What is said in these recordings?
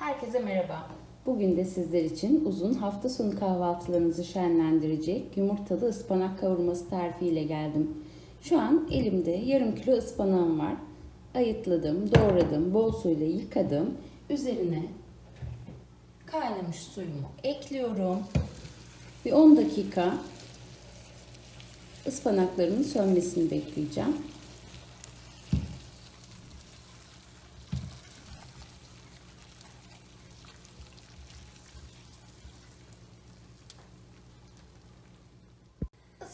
Herkese merhaba. Bugün de sizler için uzun hafta sonu kahvaltılarınızı şenlendirecek yumurtalı ıspanak kavurması tarifiyle geldim. Şu an elimde yarım kilo ıspanağım var. Ayıtladım, doğradım, bol suyla yıkadım. Üzerine kaynamış suyumu ekliyorum. Bir 10 dakika ıspanaklarımın sönmesini bekleyeceğim.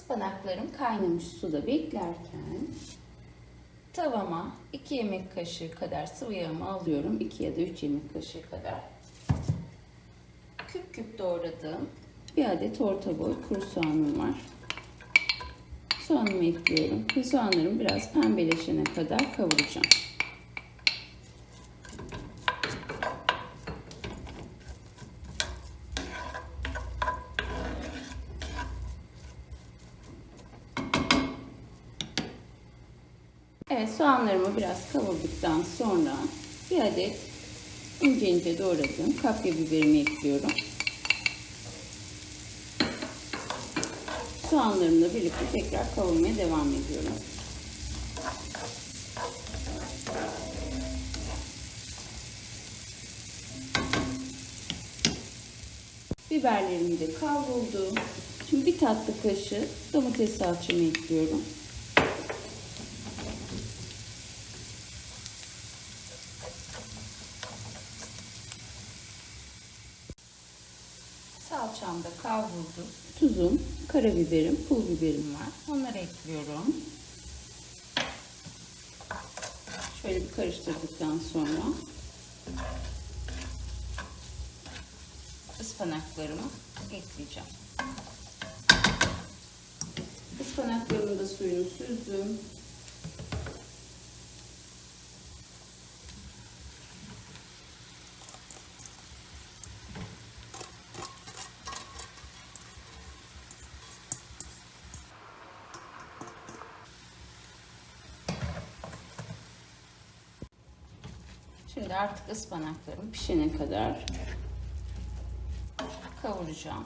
Ispanaklarım kaynamış suda beklerken tavama 2 yemek kaşığı kadar sıvı yağımı alıyorum. 2 ya da 3 yemek kaşığı kadar. Küp küp doğradığım bir adet orta boy kuru soğanım var. Soğanımı ekliyorum ve soğanlarım biraz pembeleşene kadar kavuracağım. Evet soğanlarımı biraz kavurduktan sonra bir adet ince ince doğradığım kapya biberimi ekliyorum. Soğanlarımla birlikte tekrar kavurmaya devam ediyorum. Biberlerim de kavruldu. Şimdi bir tatlı kaşığı domates salçamı ekliyorum. Salçam da kavruldu. Tuzum, karabiberim, pul biberim var. Onları ekliyorum. Şöyle bir karıştırdıktan sonra ıspanaklarımı ekleyeceğim. Ispanaklarımın da suyunu süzdüm. Şimdi artık ıspanaklarım pişene kadar kavuracağım.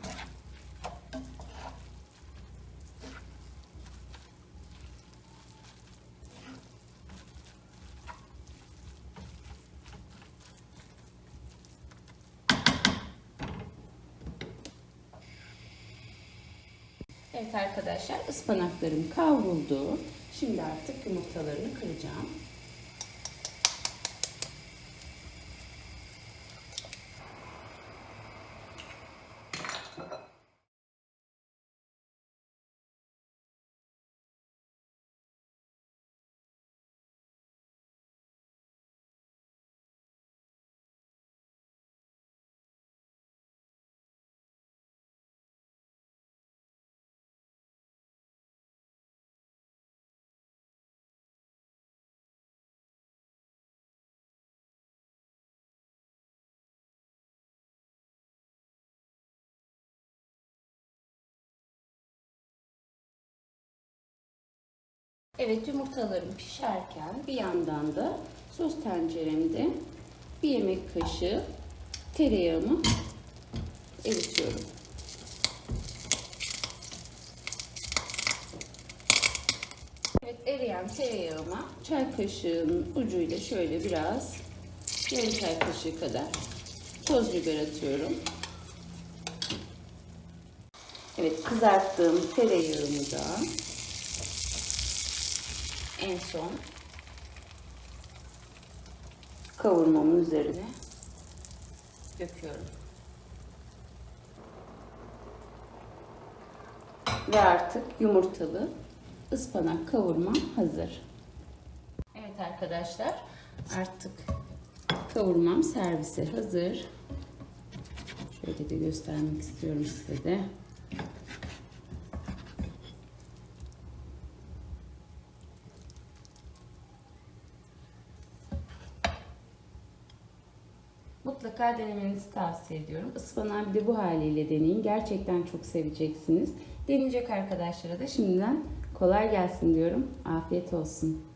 Evet arkadaşlar ıspanaklarım kavruldu. Şimdi artık yumurtalarını kıracağım. Evet yumurtalarım pişerken bir yandan da sos tenceremde bir yemek kaşığı tereyağımı eritiyorum. Evet eriyen tereyağıma çay kaşığının ucuyla şöyle biraz yarım çay kaşığı kadar toz biber atıyorum. Evet kızarttığım tereyağımı da en son kavurmamın üzerine döküyorum. Ve artık yumurtalı ıspanak kavurma hazır. Evet arkadaşlar artık kavurmam servise hazır. Şöyle de göstermek istiyorum size de. Mutlaka denemenizi tavsiye ediyorum. Ispanağı bir de bu haliyle deneyin. Gerçekten çok seveceksiniz. Deneyecek arkadaşlara da şimdiden kolay gelsin diyorum. Afiyet olsun.